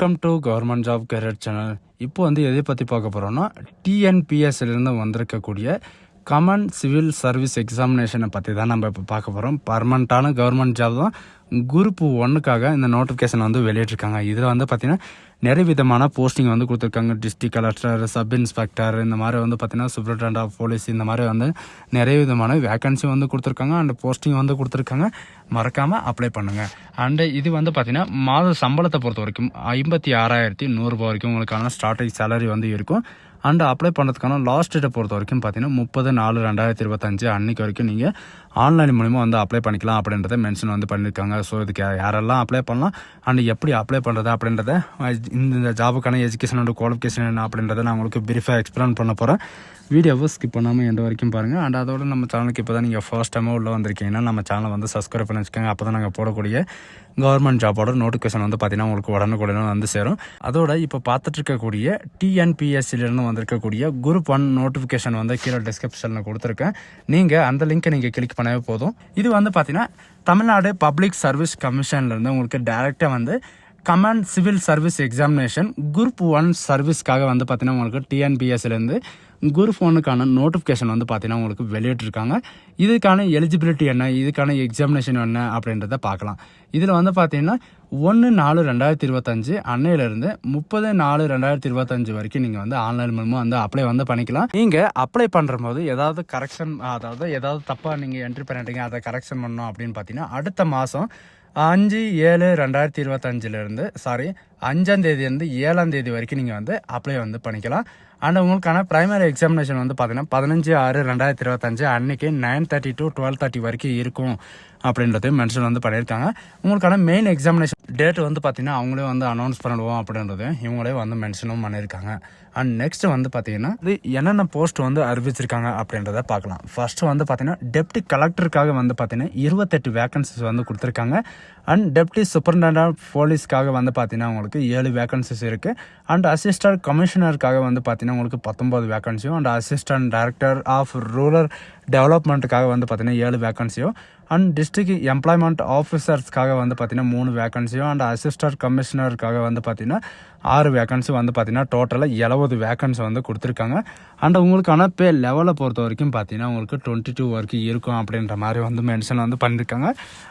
Welcome to government job career channel இப்போ வந்து எதை பற்றி பார்க்க போகிறோம்னா டிஎன்பிஎஸ்லேருந்து வந்திருக்கக்கூடிய கமன் சிவில் சர்வீஸ் எக்ஸாமினேஷனை பற்றி தான் நம்ம இப்போ பார்க்க போகிறோம் பர்மனண்ட்டான கவர்மெண்ட் ஜாப் தான். குரூப் ஒன்றுக்காக இந்த நோட்டிஃபிகேஷன் வந்து வெளியிட்டிருக்காங்க. இதில் வந்து பார்த்திங்கன்னா நிறைய விதமான போஸ்டிங் வந்து கொடுத்துருக்காங்க. டிஸ்ட்ரிக்ட் கலெக்டர் சப் இன்ஸ்பெக்டர் இந்த மாதிரி வந்து பார்த்திங்கன்னா சூப்ரண்ட் ஆஃப் போலீஸ் இந்த மாதிரி வந்து நிறைய விதமான வேகன்சி வந்து கொடுத்துருக்காங்க. அண்ட் போஸ்டிங் வந்து கொடுத்துருக்காங்க. மறக்காமல் அப்ளை பண்ணுங்கள் அண்டு இது வந்து பார்த்திங்கன்னா மாத சம்பளத்தை பொறுத்த வரைக்கும் ஐம்பத்தி ஆறாயிரத்தி நூறுரூபா வரைக்கும் உங்களுக்கான ஸ்டார்டிங் சேலரி வந்து இருக்கும். அண்ட் அப்ளை பண்ணுறதுக்கான லாஸ்ட் டேட்டை பொறுத்த வரைக்கும் பார்த்தீங்கன்னா முப்பது நாலு ரெண்டாயிரத்தி இருபத்தஞ்சு அன்னைக்கு வரைக்கும் நீங்கள் ஆன்லைன் மூலிமா வந்து அப்ளை பண்ணிக்கலாம் அப்படின்றத மென்ஷன் வந்து பண்ணியிருக்காங்க ஸோ இதுக்கு யாரெல்லாம் அப்ளை பண்ணலாம்? அண்ட் எப்படி அப்ளை பண்ணுறது அப்படின்றத இந்த ஜாபுக்கான எஜுகேஷனோட குவாலிஃபிகேஷன் என்ன அப்படின்றத நான் உங்களுக்கு பிரீஃபாக எக்ஸ்பிளைன் பண்ண போகிறேன் வீடியோவை ஸ்கிப் பண்ணாமல் எந்த வரைக்கும் பாருங்கள் அண்ட் அதோட நம்ம சேனலுக்கு இப்போ தான் நீங்கள் ஃபர்ஸ்ட் டைமாக உள்ளே வந்திருக்கீங்கன்னா நம்ம சேனலை வந்து சப்ஸ்கிரைப் பண்ணி வச்சுக்கோங்க. அப்போ தான் நாங்கள் போடக்கூடிய கவர்மெண்ட் ஜாபோட நோட்டிஃபிகேஷன் வந்து பார்த்தீங்கன்னா உங்களுக்கு உடனுக்குடனே வந்து சேரும். அதோட இப்போ பார்த்துட்டு இருக்கக்கூடிய டிஎன்பிஎஸ்சிலிருந்து வந்திருக்கக்கூடிய குரூப் ஒன் நோட்டிஃபிகேஷன் வந்து கீழே டிஸ்கிரிப்ஷனில் கொடுத்துருக்கேன். நீங்கள் அந்த லிங்க்கை நீங்கள் கிளிக் பண்ணவே போதும். இது வந்து பார்த்தீங்கன்னா தமிழ்நாடு பப்ளிக் சர்வீஸ் கமிஷன்லேருந்து உங்களுக்கு டைரெக்டாக வந்து combined civil service examination group one சர்வீஸ்க்காக வந்து பார்த்தீங்கன்னா உங்களுக்கு டிஎன்பிஎஸ்லேருந்து குரு ஃபோனுக்கான நோட்டிஃபிகேஷன் வந்து பார்த்தீங்கன்னா உங்களுக்கு வெளியிட்டிருக்காங்க. இதுக்கான எலிஜிபிலிட்டி என்ன? இதுக்கான எக்ஸாமினேஷன் என்ன? அப்படின்றத பார்க்கலாம். இதில் வந்து பார்த்தீங்கன்னா ஒன்று நாலு ரெண்டாயிரத்தி இருபத்தஞ்சு அன்னையிலேருந்து முப்பது நாலு ரெண்டாயிரத்தி இருபத்தஞ்சு வரைக்கும் நீங்கள் வந்து ஆன்லைன் மூலமாக வந்து அப்ளை வந்து பண்ணிக்கலாம். நீங்கள் அப்ளை பண்ணுற போது ஏதாவது கரெக்ஷன் அதாவது ஏதாவது தப்பாக நீங்கள் என்ட்ரி பண்ணிட்டீங்க அதை கரெக்ஷன் பண்ணணும் அப்படின்னு பார்த்தீங்கன்னா அடுத்த மாதம் அஞ்சு ஏழு ரெண்டாயிரத்தி இருபத்தஞ்சிலேருந்து சாரி அஞ்சாம் தேதியிலேருந்து ஏழாம் தேதி வரைக்கும் நீங்கள் வந்து அப்ளை வந்து பண்ணிக்கலாம். அண்ட் உங்களுக்கான ப்ரைமரி எக்ஸாமினேஷன் வந்து பார்த்தீங்கன்னா பதினஞ்சு ஆறு ரெண்டாயிரத்தி இருபத்தஞ்சு அன்னைக்கு nine thirty to twelve thirty வரைக்கும் இருக்கும் அப்படின்றதையும் மென்ஷன் வந்து பண்ணியிருக்காங்க. உங்களுக்கான மெயின் எக்ஸாமினேஷன் டேட் வந்து பார்த்தீங்கன்னா அவங்களே வந்து அனௌன்ஸ் பண்ணிடுவோம் அப்படின்றதையும் இவங்களே வந்து மென்ஷனும் பண்ணியிருக்காங்க. அண்ட் நெக்ஸ்ட் வந்து பார்த்தீங்கன்னா இது என்னென்ன போஸ்ட் வந்து அறிவிச்சிருக்காங்க அப்படின்றத பார்க்கலாம். ஃபர்ஸ்ட் வந்து பார்த்தீங்கன்னா டெப்டி கலெக்டருக்காக வந்து பார்த்தீங்கன்னா இருபத்தெட்டு வேகன்சிஸ் வந்து கொடுத்துருக்காங்க. அண்ட் டெப்டி சூப்பரிண்டென்ட் ஆஃப் போலீஸ்க்காக வந்து பார்த்தீங்கன்னா உங்களுக்கு ஏழு வேகன்சிஸ் இருக்குது அண்ட் அசிஸ்டன்ட் கமிஷனருக்காக வந்து பார்த்தீங்கன்னா உங்களுக்கு பத்தொம்பது வேகன்சியும் and assistant director of rural டெவலப்மெண்ட்டுக்காக வந்து பார்த்தீங்கன்னா ஏழு வேகன்சியும் அண்ட் டிஸ்ட்ரிக்ட் எம்ப்ளாய்மெண்ட் ஆஃபீஸர்ஸ்க்காக வந்து பார்த்தீங்கன்னா மூணு வேகன்சியும் அண்ட் அசிஸ்டன்ட் கமிஷனருக்காக வந்து பார்த்தீங்கன்னா ஆறு வேகன்சி வந்து பார்த்தீங்கன்னா டோட்டலாக எழுபது வேகன்சி வந்து கொடுத்துருக்காங்க. அண்ட் உங்களுக்கான பே லெவலை பொறுத்த வரைக்கும் பார்த்தீங்கன்னா உங்களுக்கு டுவெண்ட்டி டூ வரைக்கும் இருக்கும் அப்படின்ற மாதிரி வந்து மென்ஷன் வந்து பண்ணியிருக்காங்க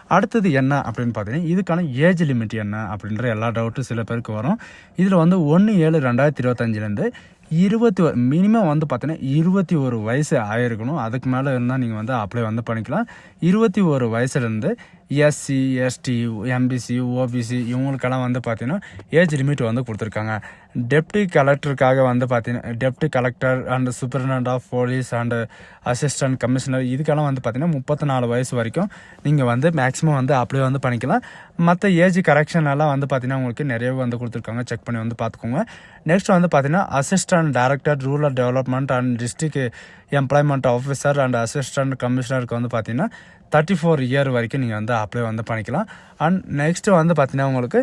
அடுத்தது என்ன அப்படின்னு பார்த்தீங்கன்னா இதுக்கான ஏஜ் லிமிட் என்ன அப்படின்ற எல்லா டவுட்டும் சில பேருக்கு வரும். இதில் வந்து ஒன்று ஏழு ரெண்டாயிரத்தி இருபத்தஞ்சிலேருந்து இருபத்தி ஒரு மினிமம் வந்து பார்த்தீங்கன்னா இருபத்தி ஒரு வயசு ஆயிருக்கணும். அதுக்கு மேலே இருந்தால் நீங்கள் வந்து அப்ளை வந்து பண்ணிக்கலாம். இருபத்தி ஒரு வயசுலேருந்து எஸ்சி எஸ்டி எம்பிசி ஓபிசி இவங்களுக்கெல்லாம் வந்து பார்த்தீங்கன்னா ஏஜ் லிமிட் வந்து கொடுத்துருக்காங்க. டெப்டி கலெக்டருக்காக வந்து பார்த்தீங்கன்னா deputy collector and superintendent of police and assistant commissioner இதுக்கெல்லாம் வந்து பார்த்தீங்கன்னா முப்பத்தி நாலு வயசு வரைக்கும் நீங்கள் வந்து மேக்ஸிமம் வந்து அப்ளை வந்து பண்ணிக்கலாம். மற்ற ஏஜ் கரெக்ஷன் எல்லாம் வந்து பார்த்தீங்கன்னா உங்களுக்கு நிறையவே வந்து கொடுத்துருக்காங்க. செக் பண்ணி வந்து பார்த்துக்கோங்க. நெக்ஸ்ட் வந்து பார்த்தீங்கன்னா assistant director rural development and district employment officer and assistant கமிஷனருக்கு வந்து பார்த்தீங்கன்னா தேர்ட்டி ஃபோர் இயர் வரைக்கும் நீங்கள் வந்து அப்ளை வந்து பண்ணிக்கலாம். அண்ட் நெக்ஸ்ட்டு வந்து பார்த்தீங்கன்னா உங்களுக்கு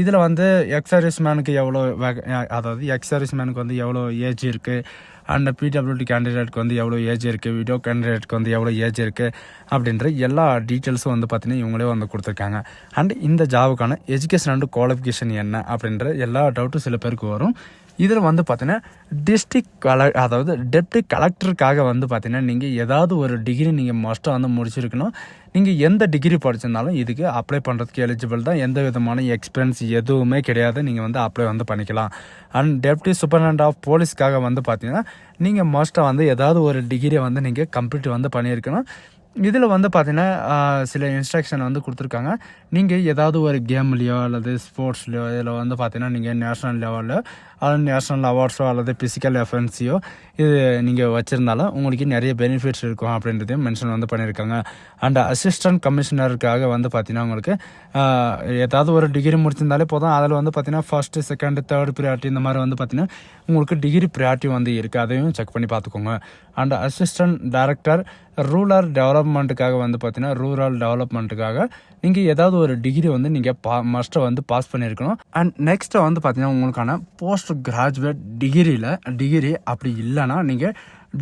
இதில் வந்து எக்ஸர்வீஸ் மேனுக்கு எவ்வளோ அதாவது எக்ஸர்வீஸ் மேனுக்கு வந்து எவ்வளோ ஏஜ் இருக்குது அண்ட் பிடபிள்யூடி கேண்டிடேட்க்கு வந்து எவ்வளோ ஏஜ் இருக்குது வீடியோ கேண்டிடேட்க்கு வந்து எவ்வளோ ஏஜ் இருக்குது அப்படின்ற எல்லா டீட்டெயில்ஸும் வந்து பார்த்தீங்கன்னா இவங்களே வந்து கொடுத்துருக்காங்க. அண்ட் இந்த ஜாபுக்கான எஜுகேஷன் அண்ட் குவாலிஃபிகேஷன் என்ன? அப்படின்ற எல்லா டவுட்டும் சில பேருக்கு வரும். இதில் வந்து பார்த்தீங்கன்னா டிஸ்ட்ரிக்ட் கல அதாவது டெப்டி கலெக்டருக்காக வந்து பார்த்தீங்கன்னா நீங்கள் ஏதாவது ஒரு டிகிரி நீங்கள் மஸ்ட்டாக வந்து முடிச்சிருக்கணும். நீங்கள் எந்த டிகிரி படிச்சிருந்தாலும் இதுக்கு அப்ளை பண்ணுறதுக்கு எலிஜிபிள் தான். எந்த விதமான எக்ஸ்பீரியன்ஸ் எதுவுமே கிடையாது. நீங்கள் வந்து அப்ளை வந்து பண்ணிக்கலாம். அண்ட் டெப்டி சூப்பரண்ட் ஆஃப் போலீஸ்க்காக வந்து பார்த்தீங்கன்னா நீங்கள் மோஸ்ட்டாக வந்து ஏதாவது ஒரு டிகிரியை வந்து நீங்கள் கம்ப்ளீட் வந்து பண்ணியிருக்கணும். இதில் வந்து பார்த்தீங்கன்னா சில இன்ஸ்ட்ரக்ஷன் வந்து கொடுத்துருக்காங்க. நீங்கள் ஏதாவது ஒரு கேம்லேயோ அல்லது ஸ்போர்ட்ஸ்லையோ இதில் வந்து பார்த்தீங்கன்னா நீங்கள் நேஷ்னல் லெவலில் நேஷ்னல் அவார்ட்ஸோ அல்லது ஃபிசிக்கல் எஃபென்ஸையோ இது நீங்கள் வச்சுருந்தாலும் உங்களுக்கு நிறைய பெனிஃபிட்ஸ் இருக்கும் அப்படின்றதையும் மென்ஷன் வந்து பண்ணியிருக்காங்க. அண்ட் அசிஸ்டன்ட் கமிஷனருக்காக வந்து பார்த்தீங்கன்னா உங்களுக்கு ஏதாவது ஒரு டிகிரி முடிச்சிருந்தாலே போதும். அதில் வந்து பார்த்தீங்கன்னா ஃபஸ்ட்டு செகண்ட் தேர்ட் ப்ரியாரிட்டி இந்த மாதிரி வந்து பார்த்தீங்கன்னா உங்களுக்கு டிகிரி ப்ரியாரிட்டி வந்து இருக்குது அதையும் செக் பண்ணி பார்த்துக்கோங்க. அண்ட் அசிஸ்டன்ட் டைரக்டர் ரூரல் டெவலப்மெண்ட்டுக்காக வந்து பார்த்தீங்கன்னா ரூரல் டெவலப்மெண்ட்டுக்காக நீங்கள் ஏதாவது ஒரு டிகிரி வந்து நீங்கள் பா மஸ்ட்டை வந்து பாஸ் பண்ணியிருக்கணும். அண்ட் நெக்ஸ்ட்டு வந்து பார்த்தீங்கன்னா உங்களுக்கான போஸ்ட் கிராஜுவேட் டிகிரியில் டிகிரி அப்படி இல்லைன்னா நீங்கள்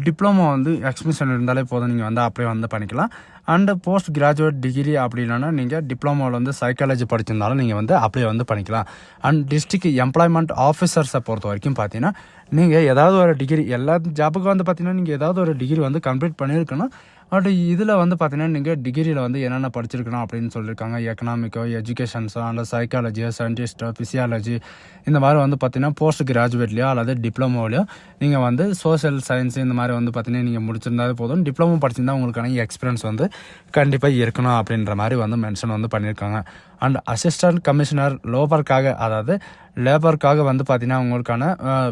டிப்ளமோ வந்து எக்ஸ்பிரஷன் இருந்தாலே போதும். நீங்கள் வந்து அப்ளை வந்து பண்ணிக்கலாம். அண்டு போஸ்ட் கிராஜுவேட் டிகிரி அப்படின்னா நீங்கள் டிப்ளமோவில் வந்து சைக்காலஜி படிச்சிருந்தாலும் நீங்கள் வந்து அப்ளை வந்து பண்ணிக்கலாம். அண்ட் டிஸ்ட்ரிக்ட் எம்ப்ளாய்மெண்ட் ஆஃபீஸர்ஸை பொறுத்த வரைக்கும் பார்த்தீங்கன்னா நீங்கள் ஏதாவது ஒரு டிகிரி எல்லா ஜாபுக்கும் வந்து பார்த்தீங்கன்னா நீங்கள் ஏதாவது ஒரு டிகிரி வந்து கம்ப்ளீட் பண்ணியிருக்கணும். பட் இதில் வந்து பார்த்தீங்கன்னா நீங்கள் டிகிரியில் வந்து என்னென்ன படிச்சிருக்கணும் அப்படின்னு சொல்லியிருக்காங்க. எக்கனாமிக்கோ எஜுகேஷன்ஸோ அந்த சைக்காலஜியோ சயின்டிஸ்ட்டோ ஃபிசியாலஜி இந்த மாதிரி வந்து பார்த்தீங்கன்னா போஸ்ட் கிராஜுவேட்லையோ அல்லது டிப்ளமோலையோ நீங்கள் வந்து சோஷியல் சயின்ஸ் இந்த மாதிரி வந்து பார்த்தீங்கன்னா நீங்கள் முடிச்சிருந்தாலே போதும். டிப்ளமோ படிச்சிருந்தால் உங்களுக்கான எக்ஸ்பீரியன்ஸ் வந்து கண்டிப்பாக இருக்கணும் அப்படின்ற மாதிரி வந்து மென்ஷன் வந்து பண்ணியிருக்காங்க. அண்ட் அசிஸ்டன்ட் கமிஷனர் லோபருக்காக அதாவது லேபருக்காக வந்து பார்த்தீங்கன்னா உங்களுக்கான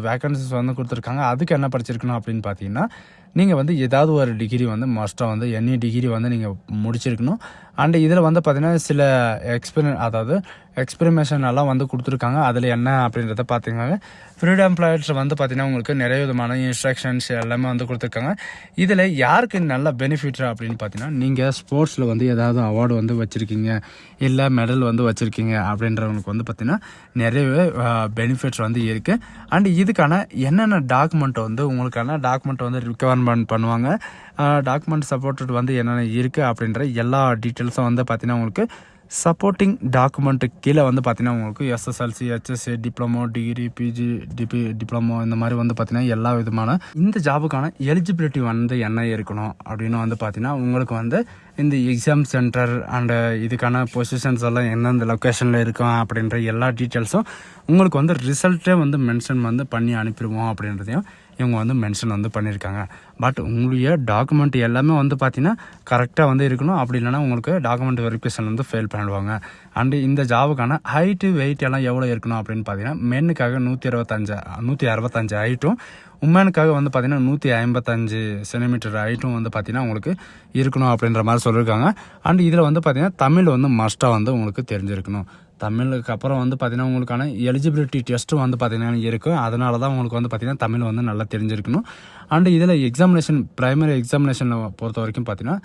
வேக்கன்சிஸ் வந்து கொடுத்துருக்காங்க. அதுக்கு என்ன படிச்சிருக்கணும் அப்படின்னு பார்த்தீங்கன்னா நீங்கள் வந்து ஏதாவது ஒரு டிகிரி வந்து மஸ்ட்டாக வந்து என்ஏ டிகிரி வந்து நீங்கள் முடிச்சிருக்கணும். அண்ட் இதில் வந்து பார்த்தீங்கன்னா சில எக்ஸ்பெரி அதாவது எக்ஸ்பெரிமேஷன் எல்லாம் வந்து கொடுத்துருக்காங்க. அதில் என்ன அப்படின்றத பார்த்தீங்கன்னா ஃப்ரீடம் எம்ப்ளாயர்ஸ் வந்து பார்த்தீங்கன்னா உங்களுக்கு நிறைய விதமான இன்ஸ்ட்ரக்ஷன்ஸ் எல்லாமே வந்து கொடுத்துருக்காங்க. இதில் யாருக்கு நல்ல பெனிஃபிட் அப்படின்னு பார்த்தீங்கன்னா நீங்கள் ஸ்போர்ட்ஸில் வந்து ஏதாவது அவார்டு வந்து வச்சுருக்கீங்க இல்லை மெடல் வந்து வச்சுருக்கீங்க அப்படின்றவங்களுக்கு வந்து பார்த்தீங்கன்னா நிறையவே பெனிஃபிட்ஸ் வந்து இருக்குது அண்ட் இதுக்கான என்னென்ன டாக்குமெண்ட் வந்து உங்களுக்கான டாக்குமெண்ட் வந்து ரிக்வயர்மெண்ட் பண்ணுவாங்க? டாக்குமெண்ட் சப்போர்ட்டட் வந்து என்னென்ன இருக்குது அப்படின்ற எல்லா டீட்டெயில்ஸும் வந்து பார்த்தீங்கன்னா உங்களுக்கு சப்போர்ட்டிங் டாக்குமெண்ட்டு கீழே வந்து பார்த்தீங்கன்னா உங்களுக்கு SSLC HSC diploma degree PG DP diploma இந்த மாதிரி வந்து பார்த்தீங்கன்னா எல்லா விதமான இந்த ஜாபுக்கான எலிஜிபிலிட்டி வந்து என்ன இருக்கணும் அப்படின்னு வந்து பார்த்தீங்கன்னா உங்களுக்கு வந்து இந்த எக்ஸாம் சென்டர் அண்டு இதுக்கான பொசிஷன்ஸ் எல்லாம் எந்தெந்த லொக்கேஷனில் இருக்கும் அப்படின்ற எல்லா டீட்டெயில்ஸும் உங்களுக்கு வந்து ரிசல்ட்டே வந்து மென்ஷன் வந்து பண்ணி அனுப்பிடுவோம் அப்படின்றதையும் இவங்க வந்து மென்ஷன் வந்து பண்ணியிருக்காங்க. பட் உங்களுடைய டாக்குமெண்ட் எல்லாமே வந்து பார்த்தீங்கன்னா கரெக்டாக வந்து இருக்கணும். அப்படி இல்லைன்னா உங்களுக்கு டாக்குமெண்ட் வெரிஃபிகேஷன் வந்து ஃபெயில் பண்ணிடுவாங்க. அண்டு இந்த ஜாபுக்கான ஹைட்டு வெயிட் எல்லாம் எவ்வளோ இருக்கணும் அப்படின்னு பார்த்தீங்கன்னா மென்னுக்காக நூற்றி இருபத்தஞ்சு நூற்றி அறுபத்தஞ்சு ஹைட்டும் உமனுக்காக வந்து பார்த்தீங்கன்னா நூற்றி ஐம்பத்தஞ்சு சென்டிமீட்டர் ஹைட்டும் வந்து பார்த்தீங்கன்னா உங்களுக்கு இருக்கணும் அப்படின்ற மாதிரி சொல்லியிருக்காங்க. அண்ட் இதில் வந்து பார்த்தீங்கன்னா தமிழ் வந்து மஸ்ட்டாக வந்து உங்களுக்கு தெரிஞ்சிருக்கணும். தமிழுக்கு அப்புறம் வந்து பார்த்திங்கன்னா உங்களுக்கான எலிஜிபிலிட்டி டெஸ்ட்டும் வந்து பார்த்திங்கன்னா இருக்கும் அதனால தான் உங்களுக்கு வந்து பார்த்தீங்கன்னா தமிழ் வந்து நல்லா தெரிஞ்சிருக்கணும். அண்டு இதில் எக்ஸாமினேஷன் ப்ரைமரி எக்ஸாமினேஷனில் பொறுத்த வரைக்கும் பார்த்தீங்கன்னா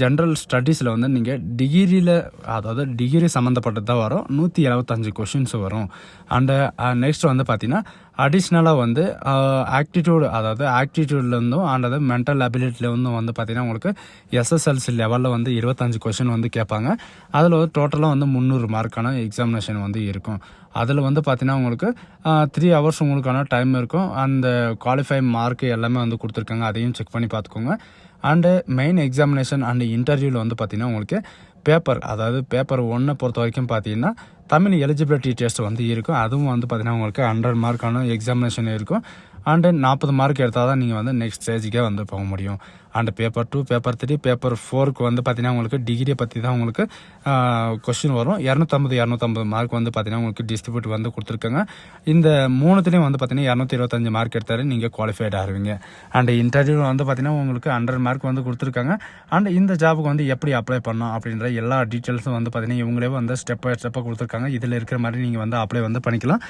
ஜென்ரல் ஸ்டடீஸில் வந்து நீங்கள் டிகிரியில் அதாவது டிகிரி சம்மந்தப்பட்டது தான் வரும். நூற்றி எழுபத்தஞ்சு கொஷின்ஸ் வரும். அண்டு நெக்ஸ்ட் uh, வந்து பார்த்தீங்கன்னா அடிஷ்னலாக வந்து uh, ஆக்டிடியூட் அதாவது ஆக்டிடியூட்லேருந்தும் அண்ட் அதாவது மென்டல் அபிலிட்டிலேருந்தும் வந்து பார்த்தீங்கன்னா உங்களுக்கு எஸ்எஸ்எல்சி லெவலில் வந்து இருபத்தஞ்சு கொஷின் வந்து கேட்பாங்க. அதில் வந்து டோட்டலாக வந்து முந்நூறு மார்க்கான எக்ஸாமினேஷன் வந்து இருக்கும். அதில் வந்து பார்த்தீங்கன்னா உங்களுக்கு த்ரீ ஹவர்ஸ் உங்களுக்கான டைம் இருக்கும். அந்த குவாலிஃபை மார்க் எல்லாமே வந்து கொடுத்துருக்காங்க. அதையும் செக் பண்ணி பார்த்துக்கோங்க அண்டு மெயின் எக்ஸாமினேஷன் அண்டு இன்டர்வியூவில் வந்து பார்த்தீங்கன்னா உங்களுக்கு பேப்பர் அதாவது பேப்பர் ஒன்றை பொறுத்த வரைக்கும் பார்த்தீங்கன்னா தமிழ் எலிஜிபிலிட்டி டெஸ்ட் வந்து இருக்கும். அதுவும் வந்து பார்த்திங்கன்னா உங்களுக்கு ஹண்ட்ரட் மார்க்கான எக்ஸாமினேஷன் இருக்கும். அண்டு நாற்பது மார்க் எடுத்தால் தான் நீங்கள் வந்து நெக்ஸ்ட் ஸ்டேஜுக்கே வந்து போக முடியும். And paper two paper three paper ஃபோருக்கு வந்து பார்த்தீங்கன்னா உங்களுக்கு டிகிரியை பற்றி தான் உங்களுக்கு கொஸ்டின் வரும். இரநூத்தம்பது இரநூத்தம்பது மார்க் வந்து பார்த்தீங்கன்னா உங்களுக்கு டிஸ்ட்ரிபியூட் வந்து கொடுத்துருக்காங்க. இந்த மூணுத்துலேயும் வந்து பார்த்தீங்கன்னா இரநூத்தி இருபத்தஞ்சு மார்க் எடுத்தாலே நீங்கள் குவாலிஃபைட் ஆகுவீங்க அண்ட் இன்டர்வியூ வந்து பார்த்தீங்கன்னா உங்களுக்கு ஹண்ட்ரட் மார்க் வந்து கொடுத்துருக்காங்க. அண்ட் இந்த ஜாபுக்கு வந்து எப்படி அப்ளை பண்ணோம் அப்படின்ற எல்லா டீட்டெயில்ஸும் வந்து பார்த்தீங்கன்னா இவங்களே வந்து ஸ்டெப் பை ஸ்டெப்பாக கொடுத்துருக்காங்க. இதில் இருக்கிற மாதிரி நீங்கள் வந்து அப்ளை வந்து பண்ணிக்கலாம்.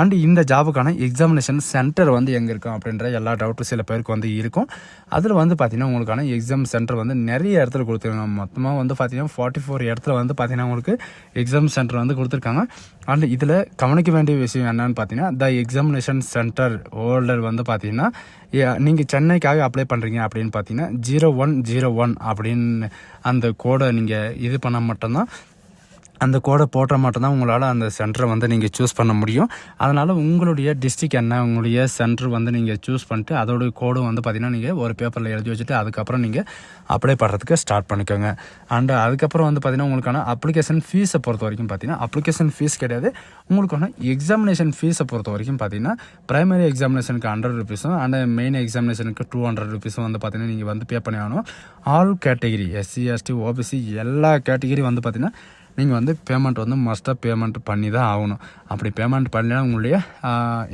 அண்ட் இந்த ஜாபுக்கான எக்ஸாமினேஷன் சென்டர் வந்து எங்கே இருக்கும் அப்படின்ற எல்லா டவுட்டும் சில பேருக்கு வந்து இருக்கும் அதில் வந்து பார்த்தீங்கன்னா உங்களுக்கான எக்ஸாம் சென்டர் வந்து நிறைய இடத்துல கொடுத்துருக்காங்க மொத்தமாக வந்து பார்த்தீங்கன்னா ஃபார்ட்டி ஃபோர் இடத்துல வந்து பார்த்தீங்கன்னா உங்களுக்கு எக்ஸாம் சென்டர் வந்து கொடுத்துருக்காங்க அண்ட் இதில் கவனிக்க வேண்டிய விஷயம் என்னன்னு பார்த்தீங்கன்னா த எக்ஸாமினேஷன் சென்டர் ஹோல்டர் வந்து பார்த்தீங்கன்னா நீங்கள் சென்னைக்காக அப்ளை பண்ணுறீங்க அப்படின்னு பார்த்தீங்கன்னா ஜீரோ ஒன் ஜீரோ ஒன் அப்படின்னு அந்த கோடை நீங்கள் இது பண்ணால் மட்டும்தான் அந்த கோடை போட்டால் மட்டும்தான் உங்களால் அந்த சென்டரை வந்து நீங்கள் சூஸ் பண்ண முடியும். அதனால் உங்களுடைய டிஸ்ட்ரிக் என்ன உங்களுடைய சென்டர் வந்து நீங்கள் சூஸ் பண்ணிட்டு அதோடைய கோடும் வந்து பார்த்திங்கன்னா நீங்கள் ஒரு பேப்பரில் எழுதி வச்சுட்டு அதுக்கப்புறம் நீங்கள் அப்ளை பண்ணுறதுக்கு ஸ்டார்ட் பண்ணிக்கோங்க. அண்ட் அதுக்கப்புறம் வந்து பார்த்திங்கன்னா உங்களுக்கான அப்ளிகேஷன் ஃபீஸை பொறுத்த வரைக்கும் பார்த்தீங்கன்னா அப்ளிகேஷன் ஃபீஸ் கிடையாது. உங்களுக்கான எக்ஸாமினேஷன் ஃபீஸை பொறுத்த வரைக்கும் பார்த்தீங்கன்னா ப்ரைமரி எக்ஸாமினேஷனுக்கு ஹண்ட்ரட் ருபீஸும் அண்ட் மெயின் எக்ஸாமினேஷனுக்கு டூ ஹண்ட்ரட் ருபீஸும் வந்து பார்த்தீங்கன்னா நீங்கள் வந்து பே பண்ணி ஆகணும். All category SC ST OBC எல்லா கேட்டகிரி வந்து பார்த்திங்கன்னா நீங்கள் வந்து பேமெண்ட் வந்து மஸ்ட்டாக பேமெண்ட் பண்ணி தான் ஆகணும். அப்படி பேமெண்ட் பண்ணினா உங்களுடைய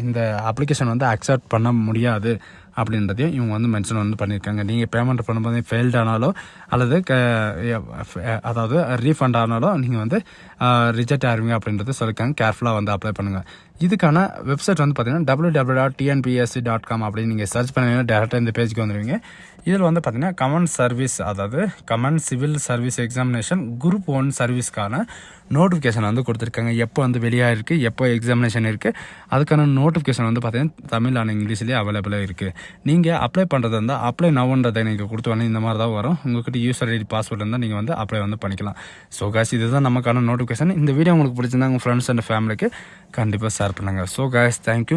இந்த அப்ளிகேஷன் வந்து அக்செப்ட் பண்ண முடியாது அப்படின்றதையும் இவங்க வந்து மென்ஷன் வந்து பண்ணியிருக்காங்க. நீங்கள் பேமெண்ட் பண்ணும்போது ஃபெயில்ட் ஆனாலோ அல்லது க அதாவது ரீஃபண்ட் ஆனாலோ நீங்கள் வந்து ரிஜெக்ட் ஆயிருவீங்க அப்படின்றத சொல்லியிருக்காங்க. கேர்ஃபுல்லாக வந்து அப்ளை பண்ணுங்கள் இதுக்கான வெப்சைட் வந்து பார்த்தீங்கன்னா W W dot TNPSC dot com அப்படின்னு நீங்கள் சர்ச் பண்ணீங்கன்னா டேரெக்டாக இந்த பேஜுக்கு வந்துடுவீங்க இதில் வந்து பார்த்தீங்கன்னா கமன் சர்வீஸ் அதாவது common civil service examination group one சர்வீஸ்க்கான notification வந்து கொடுத்துருக்காங்க. எப்போ வந்து வெளியாக இருக்குது எப்போ எக்ஸாமினேஷன் இருக்குது அதுக்கான நோட்டிஃபிகேஷன் வந்து பார்த்தீங்கன்னா தமிழ் அண்ட் இங்கிலீஷ்லேயே அவைலபிளாக இருக்குது நீங்கள் அப்ளை பண்ணுறது இருந்தால் அப்ளை நவன்றதை நீங்கள் கொடுத்து வந்து இந்த மாதிரி தான் வரும். உங்கள்கிட்ட யூசர் ஐடி பாஸ்வேர்டு இருந்தால் நீங்கள் வந்து அப்ளை வந்து பண்ணிக்கலாம். ஸோ காஸ் இதுதான் நமக்கான நோட்டிஃபிகேஷன் இந்த வீடியோ உங்களுக்கு பிடிச்சிருந்தா உங்கள் ஃப்ரெண்ட்ஸ் அண்ட் ஃபேமிலிக்கு கண்டிப்பாக ஷேர் பண்ணுங்கள் ஸோ காஸ் தேங்க்யூ